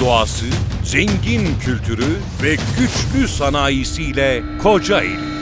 doğası, zengin kültürü ve güçlü sanayisiyle Kocaeli.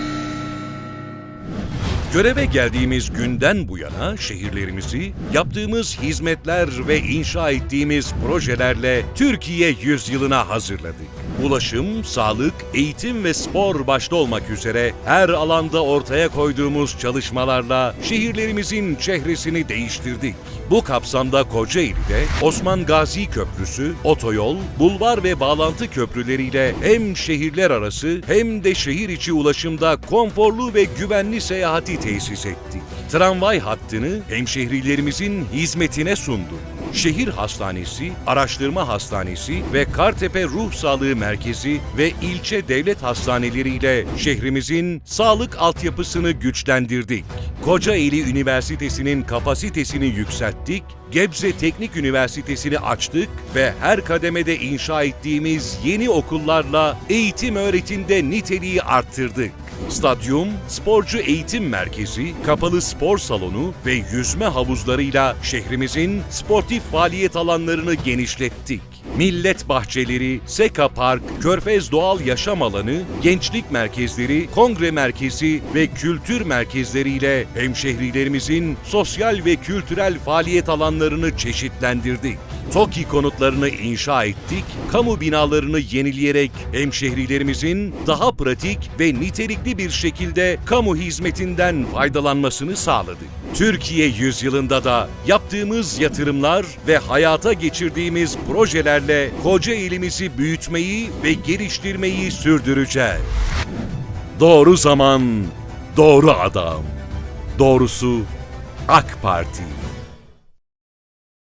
Göreve geldiğimiz günden bu yana şehirlerimizi yaptığımız hizmetler ve inşa ettiğimiz projelerle Türkiye yüzyılına hazırladık. Ulaşım, sağlık, eğitim ve spor başta olmak üzere her alanda ortaya koyduğumuz çalışmalarla şehirlerimizin çehresini değiştirdik. Bu kapsamda Kocaeli'de Osman Gazi Köprüsü, otoyol, bulvar ve bağlantı köprüleriyle hem şehirler arası hem de şehir içi ulaşımda konforlu ve güvenli seyahati tesis ettik. Tramvay hattını hemşehrilerimizin hizmetine sunduk. Şehir Hastanesi, Araştırma Hastanesi ve Kartepe Ruh Sağlığı Merkezi ve ilçe devlet hastaneleriyle şehrimizin sağlık altyapısını güçlendirdik. Kocaeli Üniversitesi'nin kapasitesini yükselttik, Gebze Teknik Üniversitesi'ni açtık ve her kademede inşa ettiğimiz yeni okullarla eğitim öğretimde niteliği arttırdık. Stadyum, sporcu eğitim merkezi, kapalı spor salonu ve yüzme havuzlarıyla şehrimizin sportif faaliyet alanlarını genişlettik. Millet bahçeleri, Seka Park, Körfez Doğal Yaşam Alanı, gençlik merkezleri, kongre merkezi ve kültür merkezleriyle hemşehrilerimizin sosyal ve kültürel faaliyet alanlarını çeşitlendirdik. TOKİ konutlarını inşa ettik, kamu binalarını yenileyerek hemşehrilerimizin daha pratik ve nitelikli bir şekilde kamu hizmetinden faydalanmasını sağladık. Türkiye yüzyılında da yaptığımız yatırımlar ve hayata geçirdiğimiz projelerle Kocaeli'mizi büyütmeyi ve geliştirmeyi sürdüreceğiz. Doğru zaman, doğru adam. Doğrusu AK Parti.